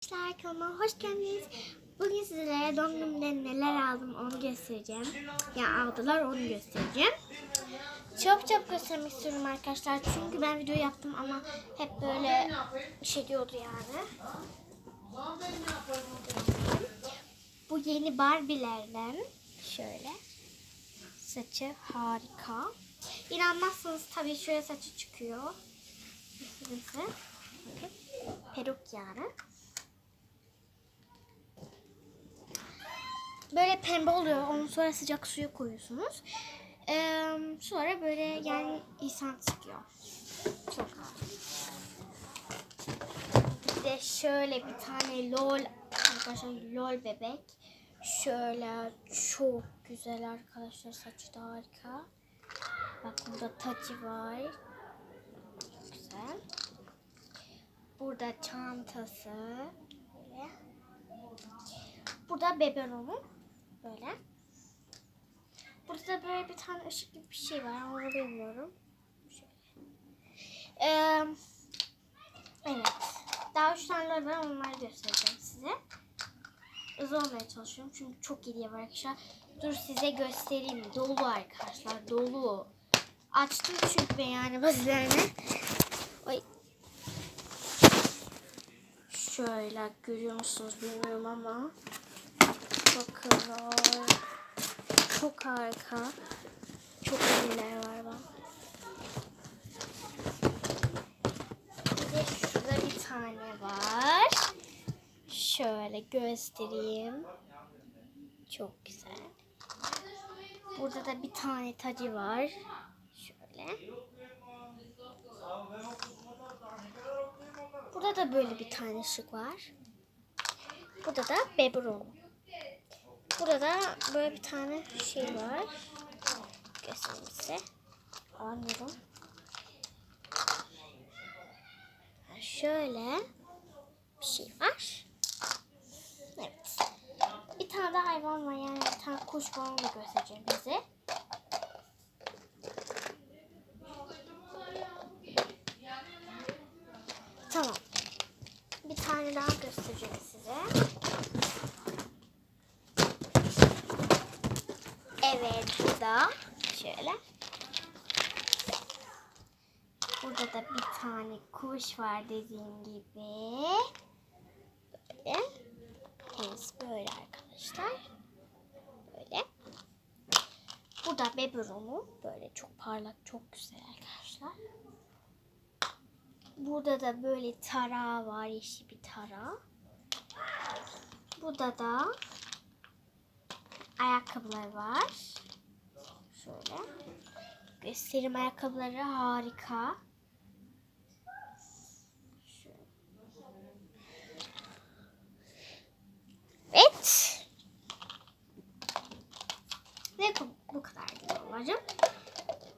Arkadaşlar kanalıma hoş geldiniz. Bugün sizlere doğum günümde neler aldım onu göstereceğim. Ya aldılar onu göstereceğim. Çok çok göstermek istiyorum arkadaşlar. Çünkü ben video yaptım ama hep böyle şey diyordu yani. Bu yeni Barbie'lerden şöyle. Saçı harika. İnanmazsanız tabii şöyle saçı çıkıyor. Peruk yani. Böyle pembe oluyor. Onu sonra sıcak suya koyuyorsunuz. Ee, sonra böyle yani insan çıkıyor. Çok Bir de şöyle bir tane lol arkadaşlar lol bebek. Şöyle çok güzel arkadaşlar saçı da harika. Bak burada tacı var. Güzel. Burada çantası. Böyle. Burada beberonu. Böyle. Burada da böyle bir tane ışık gibi bir şey var. Onu bilmiyorum. Şöyle. Ee, evet. Daha üç tane var. Onları göstereceğim size. Hızlı olmaya çalışıyorum. Çünkü çok hediye var arkadaşlar. Dur size göstereyim. Dolu arkadaşlar. Dolu. Açtım çünkü ben yani bazılarını. Oy. Şöyle görüyor musunuz bilmiyorum ama. Bakın Çok harika. Çok ürünler var bak. Bir şurada bir tane var. Şöyle göstereyim. Çok güzel. Burada da bir tane tacı var. Şöyle. Burada da böyle bir tane ışık var. Burada da bebeğim. Burada da böyle bir tane şey var. Göstereyim size. Anlıyorum. Şöyle bir şey var. Evet. Bir tane daha hayvan var yani bir tane kuş var onu göstereceğim size. Kuş var dediğim gibi. Böyle. Kendisi böyle arkadaşlar. Böyle. Burada beberonu böyle çok parlak çok güzel arkadaşlar. Burada da böyle tara var. Yeşil bir tara. Burada da ayakkabılar var. Şöyle. Göstereyim ayakkabıları harika. Şöyle. Evet. Ve bu, bu kadar babacığım.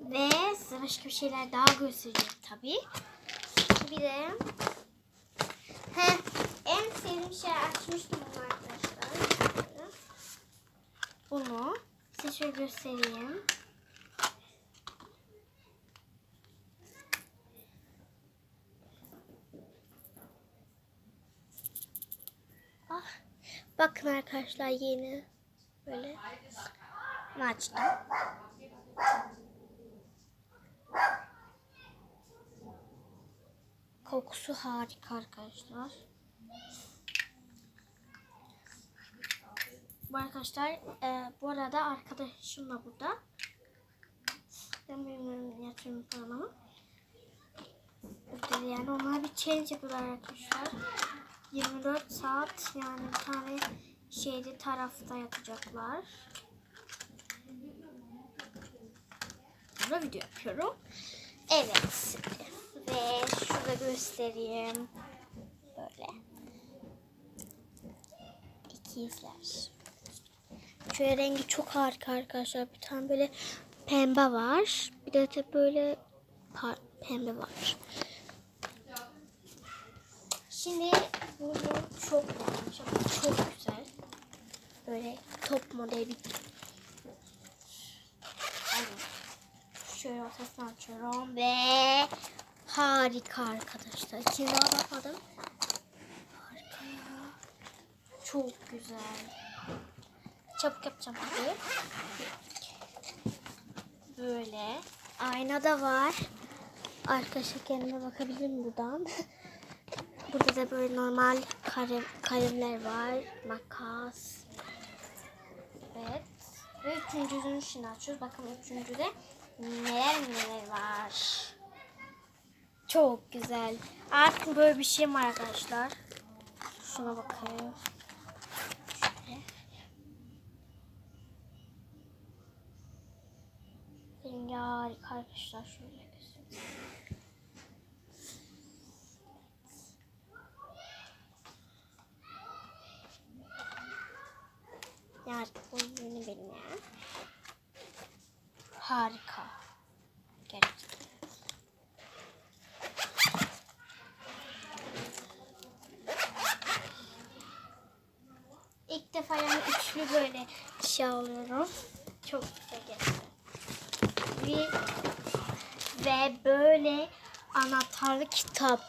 Ve size başka bir şeyler daha göstereceğim tabii. Bir de he, en sevdiğim şey açmıştım bunu arkadaşlar. Bunu size şöyle göstereyim. Ah, bakın arkadaşlar yeni böyle açtım. Kokusu harika arkadaşlar. Bu arkadaşlar e, bu arada arkadaşım da burada. Ben bilmiyorum yatıyorum falan yani onlar bir challenge yapıyorlar arkadaşlar. 24 saat yani bir tane şeyde tarafta yatacaklar. Burada video yapıyorum. Evet. Ve şurada göstereyim. Böyle. İkizler. Şöyle rengi çok harika arkadaşlar. Bir tane böyle pembe var. Bir de, de böyle pembe var. Şimdi bunu çok beğenmiş çok güzel. Böyle top model bir Şöyle ortasını açıyorum ve harika arkadaşlar. İçine bakmadım. Harika ya. Çok güzel. Çabuk yapacağım hadi. Böyle. Ayna da var. Arkadaşlar kendime bakabilirim buradan. Burada da böyle normal kalem, kalemler var. Makas. Evet. Ve üçüncüsünü şimdi açıyoruz. Bakın üçüncüde neler neler var. Çok güzel. Artık böyle bir şey var arkadaşlar. Şuna bakayım. Şöyle. Rengi harika arkadaşlar. Şöyle göstereyim. Yani bu yeni benim ya. Harika. Gerçekten. İlk defa yani üçlü böyle şey alıyorum. Çok güzel gerçekten. Ve, ve böyle anahtarlı kitap.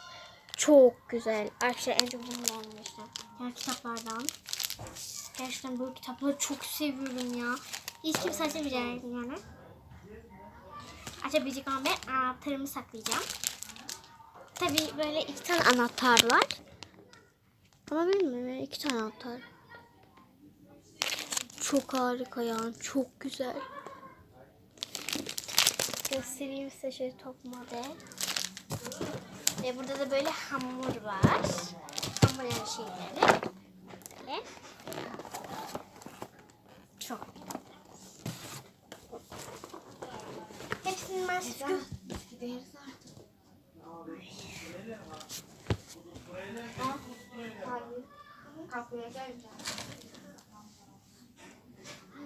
Çok güzel. Arkadaşlar en çok bunu almıştım. Yani kitaplardan. Gerçekten böyle kitapları çok seviyorum ya. Hiç kimse açamayacak yani. Açabilecek ama ben anahtarımı saklayacağım. Tabii böyle iki tane anahtar var. Ama bilmiyorum iki tane anahtar. Çok harika yani çok güzel. Göstereyim size şöyle top model. Ve burada da böyle hamur var. Hamur yani şeyleri. Böyle. Çok güzel. Hepsinin maskesi Gideriz artık.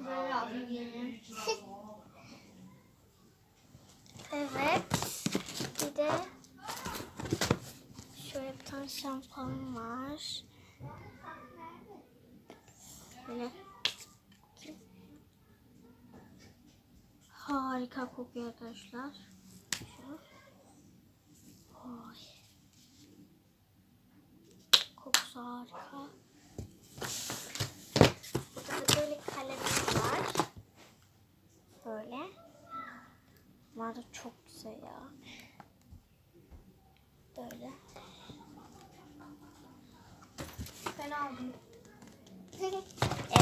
Böyle alayım. Evet. Bir de şöyle bir tane şampuan var. Böyle. Harika kokuyor arkadaşlar. Şu. Oy. Kokusu harika. Burada da böyle kalemler var. Böyle. Bunlar da çok güzel ya. Böyle. Ben aldım.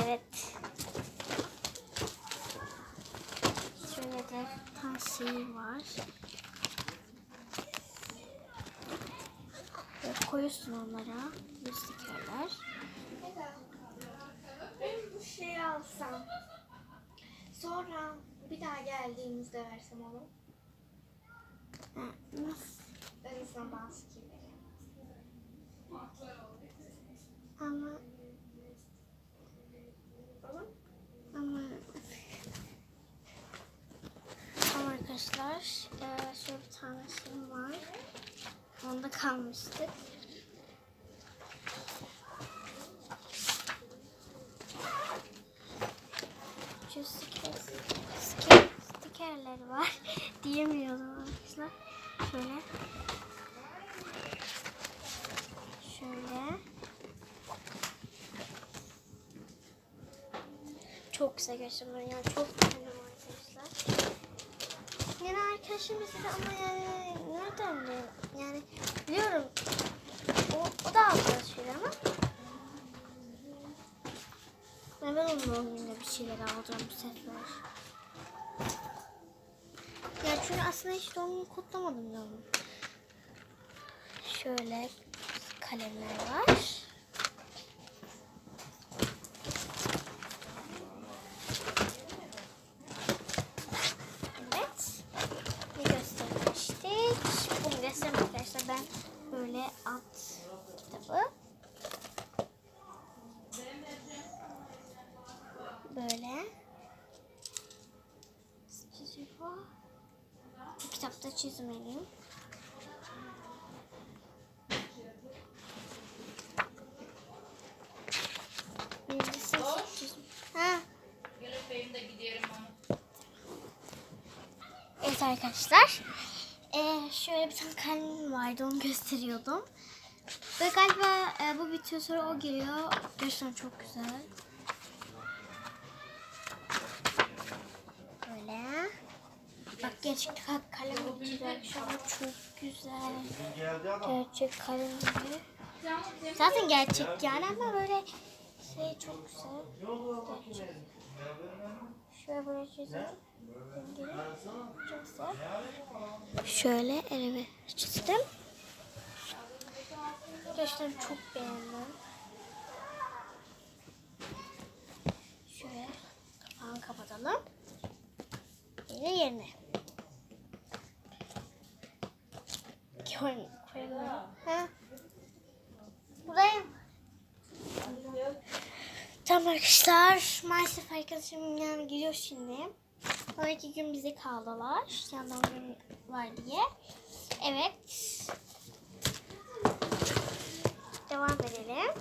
Evet. Şöyle de bir tane şey var. Böyle koyuyorsun onlara. Bu stikerler. Ben bu şeyi alsam. Sonra daha geldiğimizde versem onu. Ben sana maske Ama Tamam. ama ama arkadaşlar e, şöyle bir tane şey var. Onda kalmıştık. Stikerleri var. Diyemiyorum arkadaşlar. Şöyle. Şöyle. Çok güzel gerçekten yani çok beğendim arkadaşlar. Yani arkadaşım mesela ama yani nereden biliyorum? Yani biliyorum o, o da şeyler ama ben onun doğum gününde bir şeyler alacağım bu sefer. Çünkü aslında hiç doğum günü kutlamadım onu. Şöyle kalemler var. Evet. Ne göstermiştik? Bunu göstermek arkadaşlar ben böyle alt kitabı. Böyle. Çiziyor. Bu kitapta çizmeliyim. Birincisi çizim. Ha. Gel öpeyim de giderim onu. Evet arkadaşlar. Ee, şöyle bir tane kalem vardı onu gösteriyordum. Ve galiba e, bu bitiyor sonra o geliyor. Gerçekten çok güzel. Böyle. Bak gerçekten kalem güzel. Çok güzel. Gerçek kalem. Zaten gerçek yani ama böyle şey çok güzel. Gerçek. Şöyle böyle. Rengini. Çok güzel. Şöyle elime çizdim. Gerçekten çok beğendim. Şöyle kapağını kapatalım. Yine yerine. Koyun, koyalım. Ha? Buradayım. Tamam arkadaşlar. Maalesef arkadaşım yani gidiyor şimdi. Sonraki gün bize kaldılar. Yandan gün var diye. Evet. Devam edelim.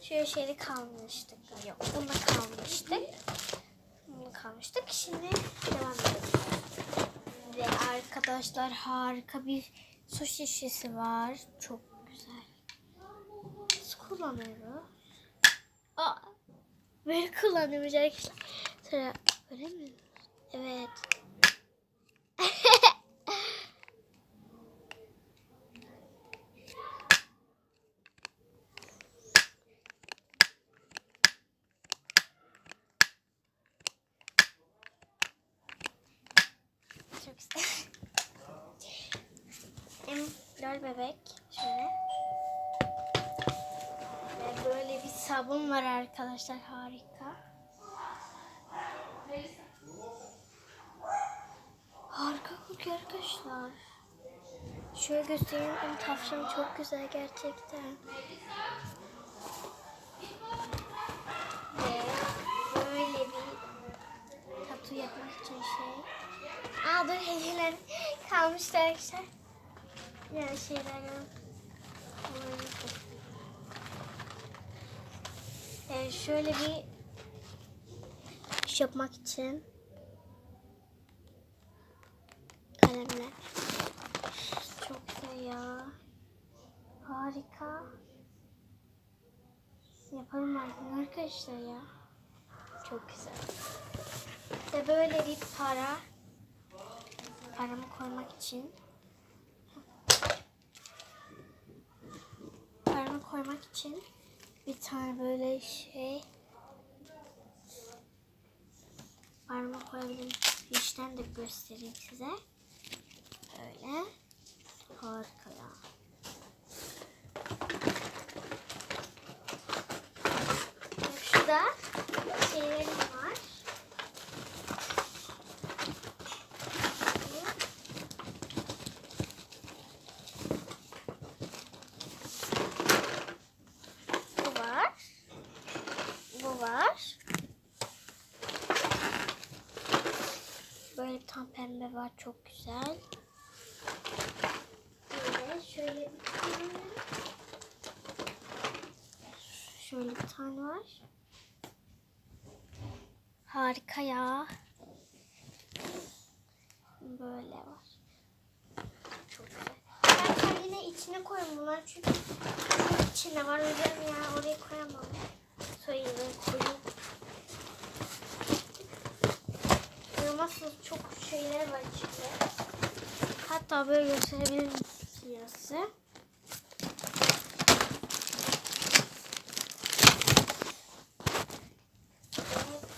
Şöyle şeyde kalmıştık. Yok bunda kalmıştık. Bunda kalmıştık. Şimdi devam edelim. Ve arkadaşlar harika bir su şişesi var. Çok güzel. Nasıl kullanıyoruz? Aa, böyle kullanıyormuş arkadaşlar. Sonra böyle mi? Evet. Çok güzel. Em, bebek. Şöyle. Ve böyle bir sabun var arkadaşlar. Harika. Harika kokuyor arkadaşlar. Şöyle göstereyim. Tavşanım çok güzel gerçekten. Yapmak için şey. Aa dur hediyeler kalmıştı arkadaşlar. Yani şeyler ee, şöyle bir iş yapmak için kalemler. Çok güzel ya. Harika. Yapalım artık arkadaşlar ya. Çok güzel. Ve böyle bir para. Paramı koymak için. Paramı koymak için bir tane böyle şey. Paramı koyabilirim. İşten de göstereyim size. Böyle. Harika ya. Şurada şeylerim var. Bu var. Bu var. Böyle bir tane Çok güzel. Böyle şöyle bir tane. Şöyle bir tane var. Harika ya. Böyle var. Çok güzel. Ben kendine içine koyayım bunlar çünkü içinde var hocam ya oraya koyamam. Söyle koyayım. Nasıl çok şeyler var içinde. Hatta böyle gösterebilirim size.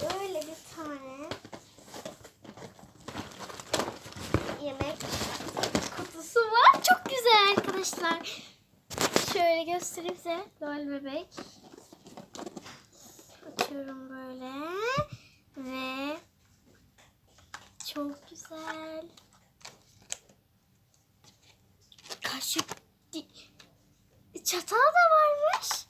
Böyle bir tane yemek kutusu var. Çok güzel arkadaşlar. Şöyle göstereyim size. Lol bebek. Açıyorum böyle. Ve çok güzel. Kaşık çatal da varmış.